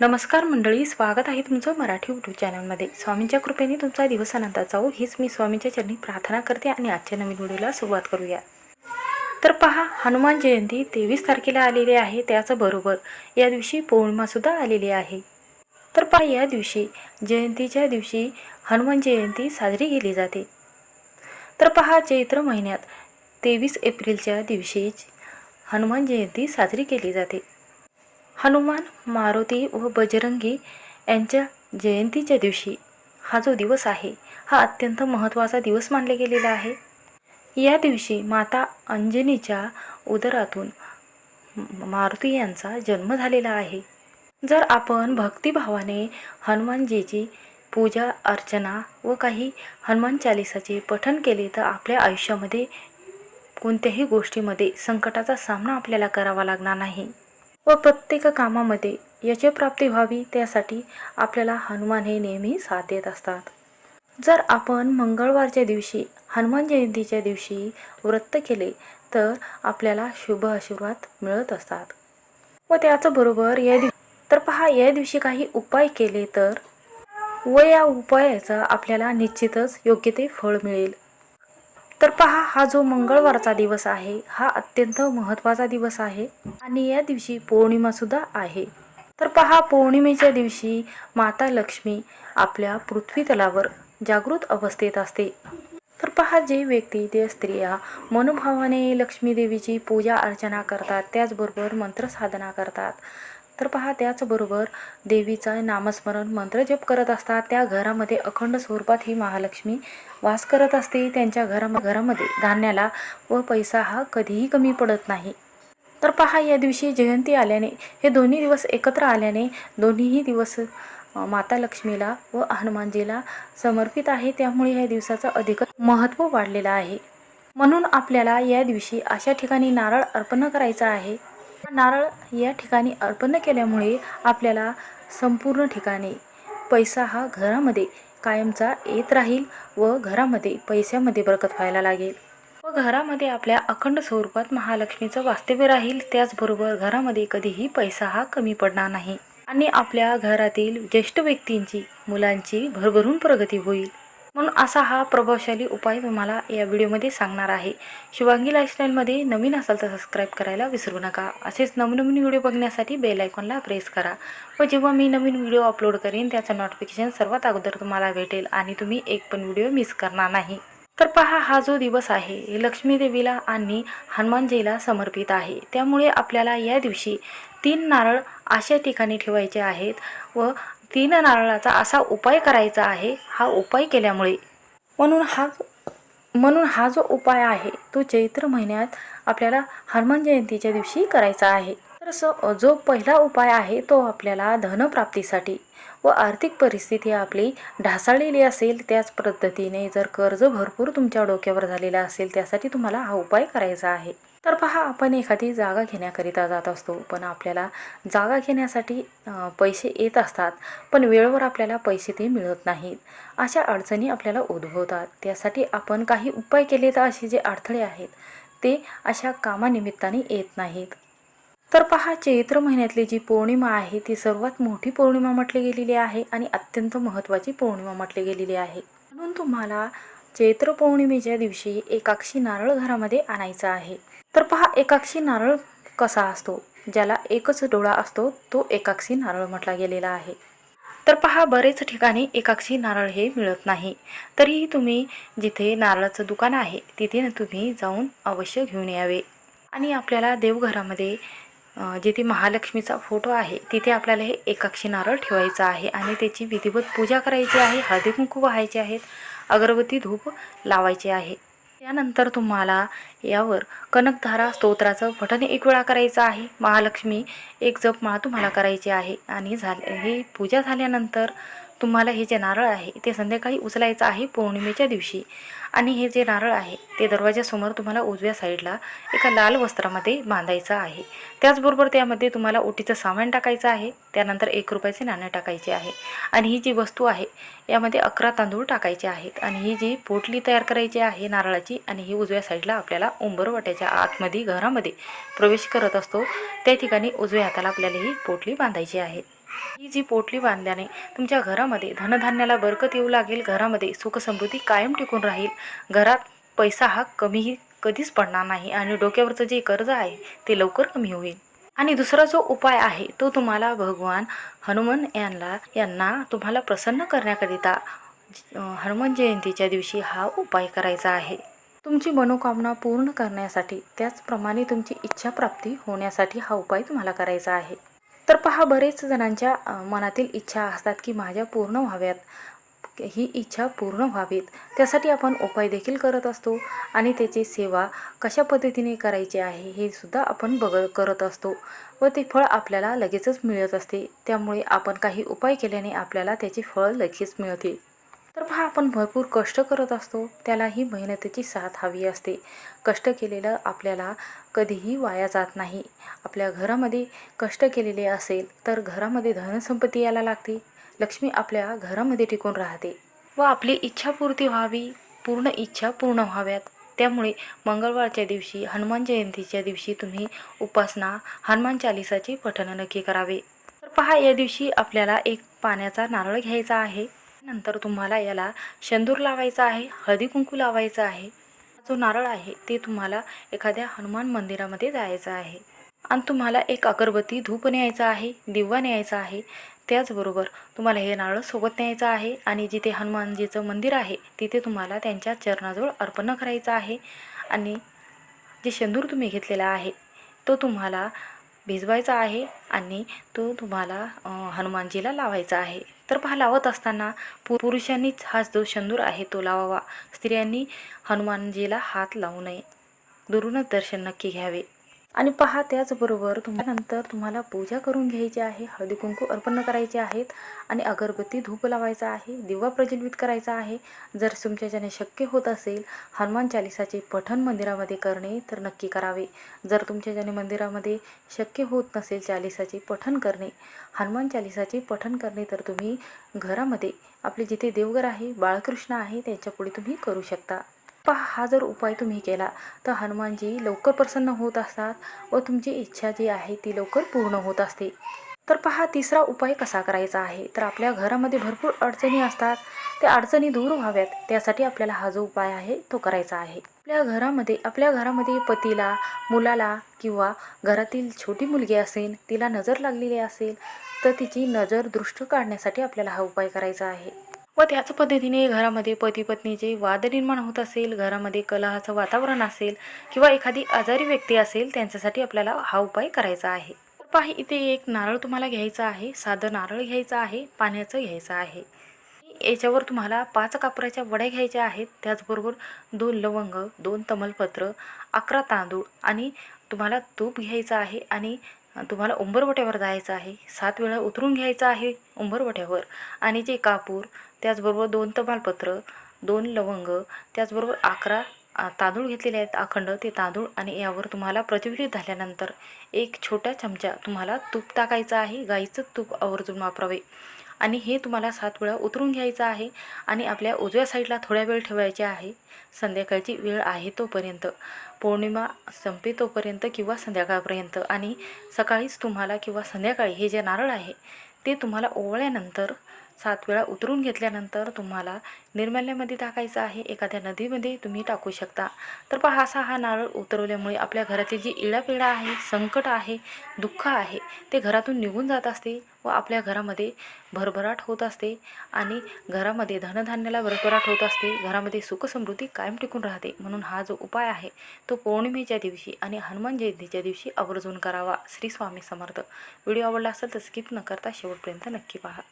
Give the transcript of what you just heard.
नमस्कार मंडळी स्वागत आहे तुमचं मराठी यूट्यूब चॅनलमध्ये. स्वामींच्या कृपेने तुमचा दिवस आनंदात जाऊ हीच मी स्वामींच्या चरणी प्रार्थना करते आणि आजच्या नवीन व्हिडिओला सुरुवात करूया. तर पहा हनुमान जयंती तेवीस तारखेला आलेली आहे त्याचबरोबर या दिवशी पौर्णिमासुद्धा आलेली आहे. तर पहा या दिवशी जयंतीच्या दिवशी हनुमान जयंती साजरी केली जाते. तर पहा चैत्र महिन्यात तेवीस एप्रिलच्या दिवशीच हनुमान जयंती साजरी केली जाते. हनुमान मारुती व बजरंगी यांच्या जयंतीच्या दिवशी हा जो दिवस आहे हा अत्यंत महत्त्वाचा दिवस मानला गेलेला आहे. या दिवशी माता अंजनीच्या उदरातून मारुती यांचा जन्म झालेला आहे. जर आपण भक्तिभावाने हनुमानजीची पूजा अर्चना व काही हनुमान चालिसाचे पठण केले तर आपल्या आयुष्यामध्ये कोणत्याही गोष्टीमध्ये संकटाचा सामना आपल्याला करावा लागणार नाही. व प्रत्येक कामामध्ये यशप्राप्ती व्हावी त्यासाठी आपल्याला हनुमान हे नेहमी साथ देत असतात. जर आपण मंगळवारच्या दिवशी हनुमान जयंतीच्या दिवशी व्रत केले तर आपल्याला शुभ आशीर्वाद मिळत असतात. व त्याचबरोबर या दिव तर पहा या दिवशी काही उपाय केले तर? व या उपायाचा आपल्याला निश्चितच योग्य ते फळ मिळेल. तर पहा हा जो मंगळवारचा दिवस आहे हा अत्यंत महत्त्वाचा दिवस आहे आणि या दिवशी पौर्णिमा सुद्धा आहे. तर पहा पौर्णिमेच्या दिवशी माता लक्ष्मी आपल्या पृथ्वी तलावर जागृत अवस्थेत असते. तर पहा जे व्यक्ती ते स्त्रिया मनोभावाने लक्ष्मी देवीची पूजा अर्चना करतात त्याचबरोबर मंत्रसाधना करतात. तर पहा त्याचबरोबर देवीचा नामस्मरण मंत्र जप करत असतात. त्या घरामध्ये अखंड स्वरूपात ही महालक्ष्मी वास करत असते. त्यांच्या घरा घरामध्ये धान्याला व पैसा हा कधीही कमी पडत नाही. तर पहा या दिवशी जयंती आल्याने हे दोन्ही दिवस एकत्र आल्याने दोन्हीही दिवस माता लक्ष्मीला व हनुमानजीला समर्पित आहे. त्यामुळे या दिवसाचं अधिक महत्त्व वाढलेलं आहे. म्हणून आपल्याला या दिवशी अशा ठिकाणी नारळ अर्पण करायचा आहे. नारळ या ठिकाणी अर्पण केल्यामुळे आपल्याला संपूर्ण ठिकाणी पैसा हा घरामध्ये कायमचा येत राहील व घरामध्ये पैशामध्ये बरकत व्हायला लागेल. व घरामध्ये आपल्या अखंड स्वरूपात महालक्ष्मीचं वास्तव्य राहील त्याचबरोबर घरामध्ये कधीही पैसा हा कमी पडणार नाही. आणि आपल्या घरातील ज्येष्ठ व्यक्तींची मुलांची भरभरून प्रगती होईल. म्हणून असा हा प्रभावशाली उपाय तुम्हाला या व्हिडिओमध्ये सांगणार आहे. शिवांगी लाईफस्टाईलमध्ये नवीन असाल तर सबस्क्राईब करायला विसरू नका. असेच नवनवीन व्हिडिओ बघण्यासाठी बेल आयकॉनला प्रेस करा. व जेव्हा मी नवीन व्हिडिओ अपलोड करेन त्याचं नोटिफिकेशन सर्वात अगोदर तुम्हाला भेटेल आणि तुम्ही एक पण व्हिडिओ मिस करणार नाही. तर पहा हा जो दिवस आहे हे लक्ष्मी देवीला आणि हनुमानजीला समर्पित आहे. त्यामुळे आपल्याला या दिवशी तीन नारळ अशा ठिकाणी ठेवायचे आहेत व तीन नारळाचा असा उपाय करायचा आहे हा उपाय केल्यामुळे. म्हणून हा म्हणून हा जो उपाय आहे तो चैत्र महिन्यात आपल्याला हनुमान जयंतीच्या दिवशी करायचा आहे. तर जो पहिला उपाय आहे तो आपल्याला धनप्राप्तीसाठी व आर्थिक परिस्थिती आपली ढासाळलेली असेल त्याच पद्धतीने जर कर्ज भरपूर तुमच्या डोक्यावर झालेलं असेल त्यासाठी तुम्हाला हा उपाय करायचा आहे. तर पहा आपण एखादी जागा घेण्याकरिता जात असतो पण आपल्याला जागा घेण्यासाठी पैसे येत असतात पण वेळेवर आपल्याला पैसे ते मिळत नाहीत. अशा अडचणी आपल्याला उद्भवतात. त्यासाठी आपण काही उपाय केले तर असे जे अडथळे आहेत ते अशा कामानिमित्ताने येत नाहीत. तर पहा चैत्र महिन्यातली जी पौर्णिमा आहे ती सर्वात मोठी पौर्णिमा म्हटली गेलेली आहे आणि अत्यंत महत्त्वाची पौर्णिमा म्हटली गेलेली आहे. म्हणून तुम्हाला चैत्र पौर्णिमेच्या दिवशी एकाक्षी नारळ घरामध्ये आणायचा आहे. तर पहा एकाक्षी नारळ कसा असतो? ज्याला एकच डोळा असतो तो एकाक्षी नारळ म्हटला गेलेला आहे. तर पहा बरेच ठिकाणी एकाक्षी नारळ हे मिळत नाही. तरीही तुम्ही जिथे नारळाचं दुकान आहे तिथे तुम्ही जाऊन अवश्य घेऊन यावे. आणि आपल्याला देवघरामध्ये जिथे महालक्ष्मीचा फोटो आहे तिथे आपल्याला हे एकाक्षी नारळ ठेवायचा आहे. आणि त्याची विधिवत पूजा करायची आहे हळदी कुंकू वाहायचे आहेत अगरबत्ती धूप लावायचे आहे. त्यानंतर तुम्हाला यावर कनकधारा स्तोत्राचं पठण एक वेळा करायचं आहे. महालक्ष्मी एक जपमाळा तुम्हाला करायची आहे. आणि झाले हे पूजा झाल्यानंतर तुम्हाला हे जे नारळ आहे ते संध्याकाळी उचलायचं आहे पौर्णिमेच्या दिवशी. आणि हे जे नारळ आहे ते दरवाजासमोर तुम्हाला उजव्या साईडला एका लाल वस्त्रामध्ये बांधायचं आहे. त्याचबरोबर त्यामध्ये तुम्हाला ओटीचं सामान टाकायचं आहे. त्यानंतर एक रुपयाचे नाणे टाकायचे आहे. आणि ही जी वस्तू आहे यामध्ये अकरा तांदूळ टाकायचे आहेत. आणि ही जी पोटली तयार करायची आहे नारळाची आणि ही उजव्या साईडला आपल्याला उंबरवाट्याच्या आतमध्ये घरामध्ये प्रवेश करत असतो त्या ठिकाणी उजव्या हाताला आपल्याला ही पोटली बांधायची आहे. ही जी पोटली बांधल्याने तुमच्या घरामध्ये धनधान्याला बरकत येऊ लागेल घरामध्ये सुखसमृद्धी कायम टिकून राहील. घरात पैसा हा कमीही कधीच पडणार नाही आणि डोक्यावरचं जे कर्ज आहे ते लवकर कमी होईल. आणि दुसरा जो उपाय आहे तो तुम्हाला भगवान हनुमान यांना यांना तुम्हाला प्रसन्न करण्याकरिता हनुमान जयंतीच्या दिवशी हा उपाय करायचा आहे. तुमची मनोकामना पूर्ण करण्यासाठी त्याचप्रमाणे तुमची इच्छाप्राप्ती होण्यासाठी हा उपाय तुम्हाला करायचा आहे. तर पहा बरेच जणांच्या मनातील इच्छा असतात की माझ्या पूर्ण व्हाव्यात. ही इच्छा पूर्ण व्हावीत. त्यासाठी आपण उपाय देखील करत असतो आणि त्याची सेवा कशा पद्धतीने करायची आहे हे सुद्धा आपण बघ करत असतो व ते फळ आपल्याला लगेचच मिळत असते. त्यामुळे आपण काही उपाय केल्याने आपल्याला त्याचे फळ लगेच मिळते तर पहा आपण भरपूर कष्ट करत असतो त्यालाही मेहनतीची साथ हवी असते. कष्ट केलेलं आपल्याला कधीही वाया जात नाही. आपल्या घरामध्ये कष्ट केलेले असेल तर घरामध्ये धनसंपत्ती यायला लागते. लक्ष्मी आपल्या घरामध्ये टिकून राहते. व आपली इच्छापूर्ती व्हावी पूर्ण इच्छा पूर्ण व्हाव्यात. त्यामुळे मंगळवारच्या दिवशी हनुमान जयंतीच्या दिवशी तुम्ही उपासना हनुमान चालिसाचे पठण नक्की करावे. तर पहा या दिवशी आपल्याला एक पाण्याचा नारळ घ्यायचा आहे. नंतर तुम्हाला याला शेंदूर लावायचा आहे हळदी कुंकू लावायचा आहे. जो नारळ आहे ते तुम्हाला एखाद्या हनुमान मंदिरामध्ये जायचं आहे. आणि तुम्हाला एक अगरबत्ती धूप न्यायचा आहे दिवा न्यायचा आहे. त्याचबरोबर तुम्हाला हे नारळ सोबत न्यायचं आहे आणि जिथे हनुमानजीचं मंदिर आहे तिथे तुम्हाला त्यांच्या चरणाजवळ अर्पण करायचं आहे. आणि जे शेंदूर तुम्ही घेतलेला आहे तो तुम्हाला भिजवायचा आहे आणि तो तुम्हाला हनुमानजीला लावायचा आहे. तर पहा लावत असताना पु पुरुषांनीच हा जो शंदूर आहे तो लावावा. स्त्रियांनी हनुमानजीला हात लावू नये. दुरूनच दर्शन नक्की घ्यावे. आणि पहा त्याचबरोबर तुमच्यानंतर तुम्हाला पूजा करून घ्यायची आहे हळदी कुंकू अर्पण करायचे आहेत आणि अगरबत्ती धूप लावायचा आहे दिवा प्रज्वलित करायचा आहे. जर तुमच्याच्याने शक्य होत असेल हनुमान चालिसाचे पठण मंदिरामध्ये करणे तर नक्की करावे. जर तुमच्याच्याने मंदिरामध्ये शक्य होत नसेल चालिसाचे पठण करणे हनुमान चालिसाचे पठण करणे तर तुम्ही घरामध्ये आपले जिथे देवघर आहे बाळकृष्ण आहे त्यांच्यापुढे तुम्ही करू शकता. पहा हा जर उपाय तुम्ही केला तर हनुमानजी लवकर प्रसन्न होत असतात व तुमची इच्छा जी आहे ती लवकर पूर्ण होत असते. तर पहा तिसरा उपाय कसा करायचा आहे? तर आपल्या घरामध्ये भरपूर अडचणी असतात. त्या अडचणी दूर व्हाव्यात. त्यासाठी आपल्याला हा जो उपाय आहे तो करायचा आहे. आपल्या घरामध्ये आपल्या घरामध्ये पतीला मुलाला किंवा घरातील छोटी मुलगी असेल तिला नजर लागलेली असेल तर तिची नजर दृष्ट काढण्यासाठी आपल्याला हा उपाय करायचा आहे. व त्याच पद्धतीने घरामध्ये पती पत्नीचे वाद निर्माण होत असेल घरामध्ये कलहाचं वातावरण असेल किंवा एखादी आजारी व्यक्ती असेल त्यांच्यासाठी आपल्याला हा उपाय करायचा आहे. पहा इथे एक नारळ तुम्हाला घ्यायचा आहे साधं नारळ घ्यायचं आहे पाण्याचं घ्यायचं आहे. याच्यावर तुम्हाला पाच कापराच्या वड्या घ्यायच्या आहेत. त्याचबरोबर दोन लवंग दोन तमलपत्र अकरा तांदूळ आणि तुम्हाला तूप घ्यायचं आहे आणि तुम्हाला उंबरवट्यावर जायचं आहे. सात वेळा उतरून घ्यायचं आहे उंबरवट्यावर. आणि जे कापूर त्याचबरोबर दोन तमालपत्र दोन लवंग त्याचबरोबर अकरा तांदूळ घेतलेले आहेत अखंड. ते तांदूळ आणि यावर तुम्हाला प्रज्वलित झाल्यानंतर एक छोटा चमचा तुम्हाला तूप टाकायचं आहे. गाईचं तूप आवर्जून वापरावे. आणि हे तुम्हाला सात वेळा उतरून घ्यायचं आहे आणि आपल्या उजव्या साईडला थोड्या वेळ ठेवायचे आहे. संध्याकाळची वेळ आहे तोपर्यंत. पौर्णिमा संपे तोपर्यंत किंवा संध्याकाळपर्यंत आणि सकाळीच तुम्हाला किंवा संध्याकाळी हे जे नारळ आहे ते तुम्हाला ओवळल्यानंतर सात वेळा उतरून घेतल्यानंतर तुम्हाला निर्माल्यामध्ये टाकायचं आहे. एखाद्या नदीमध्ये तुम्ही टाकू शकता. तर पहा असा हा नारळ उतरवल्यामुळे आपल्या घरातील जी इडापिडा आहे संकट आहे दुःख आहे ते घरातून निघून जात असते. व आपल्या घरामध्ये भरभराट होत असते आणि घरामध्ये धनधान्याला भरभराट होत असते. घरामध्ये सुखसमृद्धी कायम टिकून राहते. म्हणून हा जो उपाय आहे तो पौर्णिमेच्या दिवशी आणि हनुमान जयंतीच्या दिवशी आवर्जून करावा. श्री स्वामी समर्थ. व्हिडिओ आवडला असेल तर स्किप न करता शेवटपर्यंत नक्की पहा.